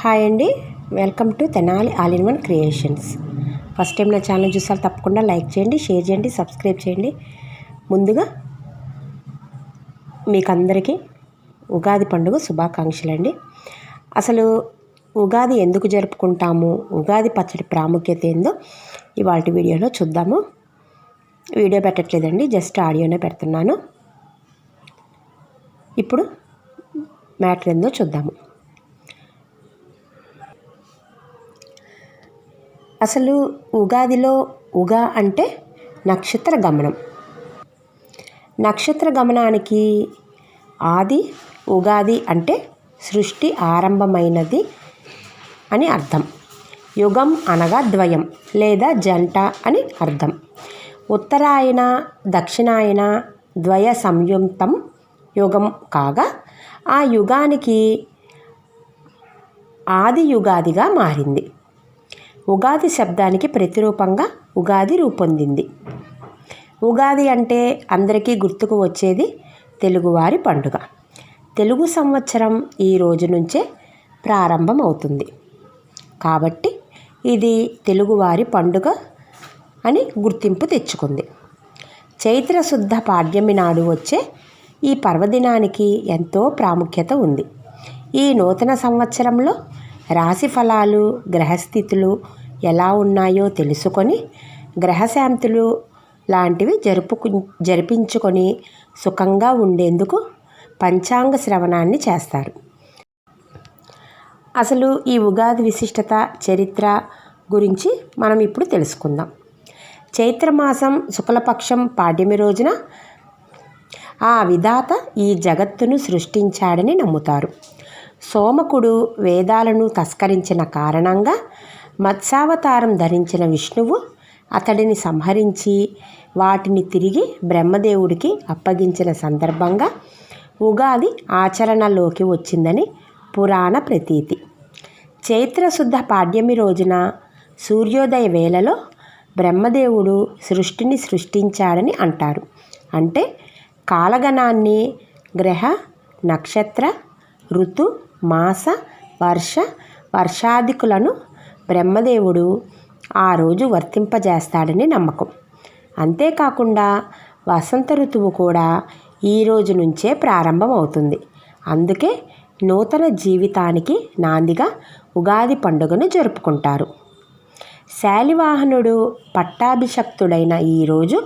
Hi అండి. Welcome to Tenali all in one creations. First time నా channel చూసారు తప్పకుండా లైక్ చేయండి షేర్ చేయండి సబ్స్క్రైబ్ చేయండి. ముందుగా మీకు అందరికీ ఉగాది పండుగ శుభాకాంక్షలు అండి అసలు ఉగాది ఎందుకు జరుపుకుంటాము ఉగాది పచ్చడి ప్రాముఖ్యత ఏందో ఇవాళ వీడియోలో చూద్దాము. వీడియో పెట్టట్లేదండి జస్ట్ ఆడియోనే పెడుతున్నాను. ఇప్పుడు మ్యాటర్ ఏందో చూద్దాము. అసలు ఉగాదిలో ఉగా అంటే నక్షత్ర గమనం. నక్షత్ర గమనానికి ఆది ఉగాది అంటే సృష్టి ఆరంభమైనది అని అర్థం. యుగం అనగా ద్వయం లేదా జంట అని అర్థం. ఉత్తరాయణ దక్షిణాయన ద్వయ సంయుక్తం యుగం కాగా ఆ యుగానికి ఆది యుగాదిగా మారింది. ఉగాది శబ్దానికి ప్రతిరూపంగా ఉగాది రూపొందింది. ఉగాది అంటే అందరికీ గుర్తుకు వచ్చేది తెలుగువారి పండుగ. తెలుగు సంవత్సరం ఈ రోజు నుంచే ప్రారంభం అవుతుంది కాబట్టి ఇది తెలుగువారి పండుగ అని గుర్తింపు తెచ్చుకుంది. చైత్ర శుద్ధ పాడ్యమి నాడు వచ్చే ఈ పర్వదినానికి ఎంతో ప్రాముఖ్యత ఉంది. ఈ నూతన సంవత్సరంలో రాశి ఫలాలు గ్రహస్థితులు ఎలా ఉన్నాయో తెలుసుకొని గ్రహశాంతులు లాంటివి జరుపుకు జరిపించుకొని సుఖంగా ఉండేందుకు పంచాంగ శ్రవణాన్ని చేస్తారు. అసలు ఈ ఉగాది విశిష్టత చరిత్ర గురించి మనం ఇప్పుడు తెలుసుకుందాం. చైత్రమాసం శుక్లపక్షం పాడ్యమి రోజున ఆ విధాత ఈ జగత్తును సృష్టించాడని నమ్ముతారు. సోమకుడు వేదాలను తస్కరించిన కారణంగా మత్స్యావతారం ధరించిన విష్ణువు అతడిని సంహరించి వాటిని తిరిగి బ్రహ్మదేవుడికి అప్పగించిన సందర్భంగా ఉగాది ఆచరణలోకి వచ్చిందని పురాణ ప్రతీతి. చైత్రశుద్ధ పాడ్యమి రోజున సూర్యోదయ వేళలో బ్రహ్మదేవుడు సృష్టిని సృష్టించాడని అంటారు. అంటే కాలగణాన్ని గ్రహ నక్షత్ర ఋతు మాస వర్ష వర్షాధికులను బ్రహ్మదేవుడు ఆ రోజు వర్తింపజేస్తాడని నమ్మకం. అంతేకాకుండా వసంత ఋతువు కూడా ఈ రోజు నుంచే ప్రారంభమవుతుంది. అందుకే నూతన జీవితానికి నాందిగా ఉగాది పండుగను జరుపుకుంటారు. శాలివాహనుడు పట్టాభిషక్తుడైన ఈరోజు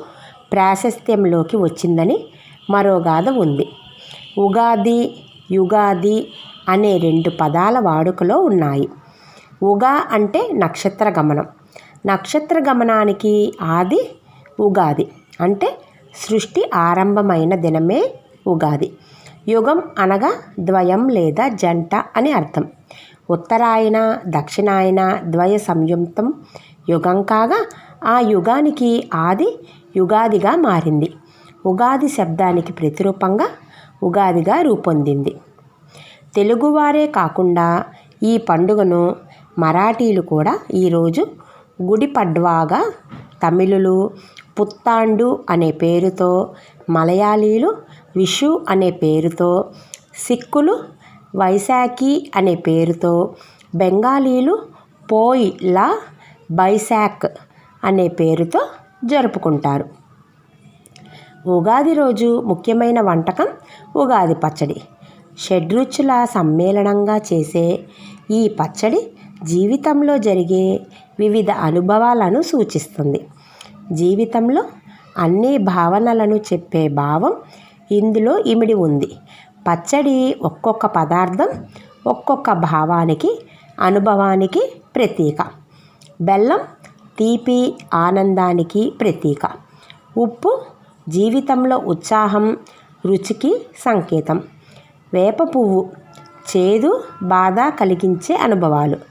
ప్రాశస్త్యంలోకి వచ్చిందని మరో గాథ ఉంది. ఉగాది యుగాది అనే రెండు పదాల వాడుకలో ఉన్నాయి. ఉగా అంటే నక్షత్ర గమనం. నక్షత్ర గమనానికి ఆది ఉగాది అంటే సృష్టి ఆరంభమైన దినమే ఉగాది. యుగం అనగా ద్వయం లేదా జంట అని అర్థం. ఉత్తరాయణ దక్షిణాయన ద్వయ సంయుక్తం యుగం కాగా ఆ యుగానికి ఆది యుగాదిగా మారింది. ఉగాది శబ్దానికి ప్రతిరూపంగా ఉగాదిగా రూపొందింది. తెలుగువారే కాకుండా ఈ పండుగను మరాఠీలు కూడా ఈరోజు గుడి పడ్వాగా తమిళులు పుత్తాండు అనే పేరుతో మలయాళీలు విషు అనే పేరుతో సిక్కులు వైశాఖి అనే పేరుతో బెంగాలీలు పోయ్ లా బైశాక్ అనే పేరుతో జరుపుకుంటారు. ఉగాది రోజు ముఖ్యమైన వంటకం ఉగాది పచ్చడి. షడ్రుచుల సమ్మేళనంగా చేసే ఈ పచ్చడి జీవితంలో జరిగే వివిధ అనుభవాలను సూచిస్తుంది. జీవితంలో అన్ని భావనలను చెప్పే భావం ఇందులో ఇమిడి ఉంది. పచ్చడి ఒక్కొక్క పదార్థం ఒక్కొక్క భావానికి అనుభవానికి ప్రతీక. బెల్లం తీపి ఆనందానికి ప్రతీక. ఉప్పు జీవితంలో ఉత్సాహం రుచికి సంకేతం. వేప పువ్వు చేదు బాధ కలిగించే అనుభవాలు.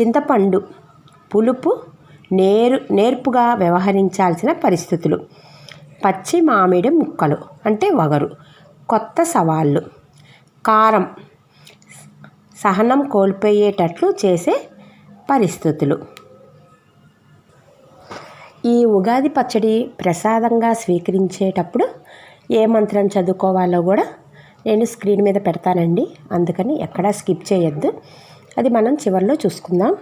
చింతపండు పులుపు నేరు నేర్పుగా వ్యవహరించాల్సిన పరిస్థితులు. పచ్చి మామిడి ముక్కలు అంటే వగరు. కొత్త సవాళ్ళు. కారం సహనం కోల్పోయేటట్లు చేసే పరిస్థితులు. ఈ ఉగాది పచ్చడి ప్రసాదంగా స్వీకరించేటప్పుడు ఏ మంత్రం చదువుకోవాలో కూడా నేను స్క్రీన్ మీద పెడతానండి. అందుకని ఎక్కడా స్కిప్ చేయొద్దు. అది మనం చివరిలో చూసుకుందాం.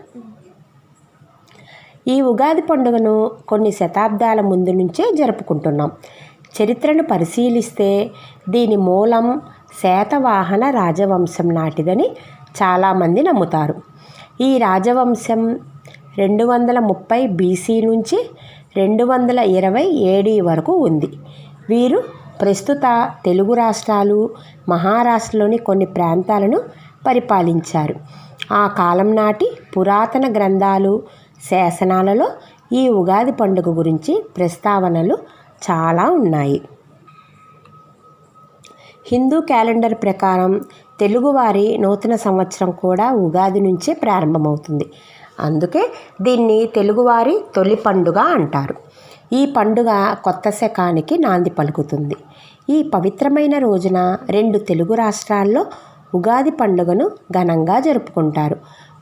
ఈ ఉగాది పండుగను కొన్ని శతాబ్దాల ముందు నుంచే జరుపుకుంటున్నాం. చరిత్రను పరిశీలిస్తే దీని మూలం శాతవాహన రాజవంశం నాటిదని చాలామంది నమ్ముతారు. ఈ రాజవంశం రెండు వందల ముప్పై బీసీ నుంచి రెండు వందల ఇరవై ఏడీ వరకు ఉంది. వీరు ప్రస్తుత తెలుగు రాష్ట్రాలు మహారాష్ట్రలోని కొన్ని ప్రాంతాలను పరిపాలించారు. ఆ కాలం నాటి పురాతన గ్రంథాలు శాసనాలలో ఈ ఉగాది పండుగ గురించి ప్రస్తావనలు చాలా ఉన్నాయి. హిందూ క్యాలెండర్ ప్రకారం తెలుగువారి నూతన సంవత్సరం కూడా ఉగాది నుంచే ప్రారంభమవుతుంది. అందుకే దీన్ని తెలుగువారి తొలి పండుగ అంటారు. ఈ పండుగ కొత్త శకానికి నాంది పలుకుతుంది. ఈ పవిత్రమైన రోజున రెండు తెలుగు రాష్ట్రాల్లో ఉగాది పండుగను ఘనంగా జరుపుకుంటారు.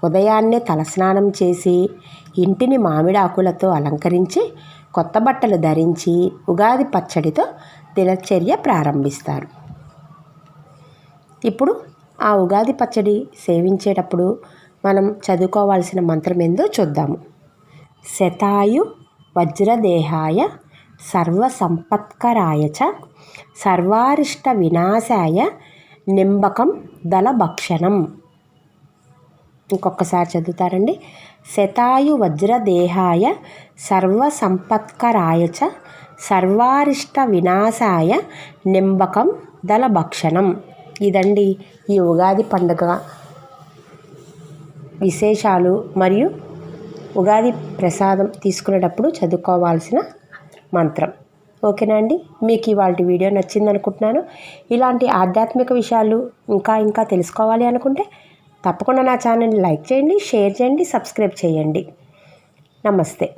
ఉదయాన్నే తలస్నానం చేసి ఇంటిని మామిడాకులతో అలంకరించి కొత్త బట్టలు ధరించి ఉగాది పచ్చడితో దినచర్య ప్రారంభిస్తారు. ఇప్పుడు ఆ ఉగాది పచ్చడి సేవించేటప్పుడు మనం చదువుకోవాల్సిన మంత్రం ఏందో చూద్దాము. శతాయు వజ్రదేహాయ సర్వసంపత్కరాయ చ సర్వారిష్ట వినాశాయ నింబకం దళభక్షణం. ఇంకొకసారి చదువుతారండి. శతాయు వజ్రదేహాయ సర్వసంపత్కరాయ చ సర్వారిష్ట వినాశాయ నింబకం దళభక్షణం. ఇదండి ఈ ఉగాది పండుగ విశేషాలు మరియు ఉగాది ప్రసాదం తీసుకునేటప్పుడు చదువుకోవాల్సిన మంత్రం. ఓకేనా అండి? మీకు ఇవాళ వీడియో నచ్చింది అనుకుంటున్నాను ఇలాంటి ఆధ్యాత్మిక విషయాలు ఇంకా ఇంకా తెలుసుకోవాలి అనుకుంటే తప్పకుండా నా ఛానల్ని లైక్ చేయండి షేర్ చేయండి సబ్స్క్రైబ్ చేయండి. నమస్తే.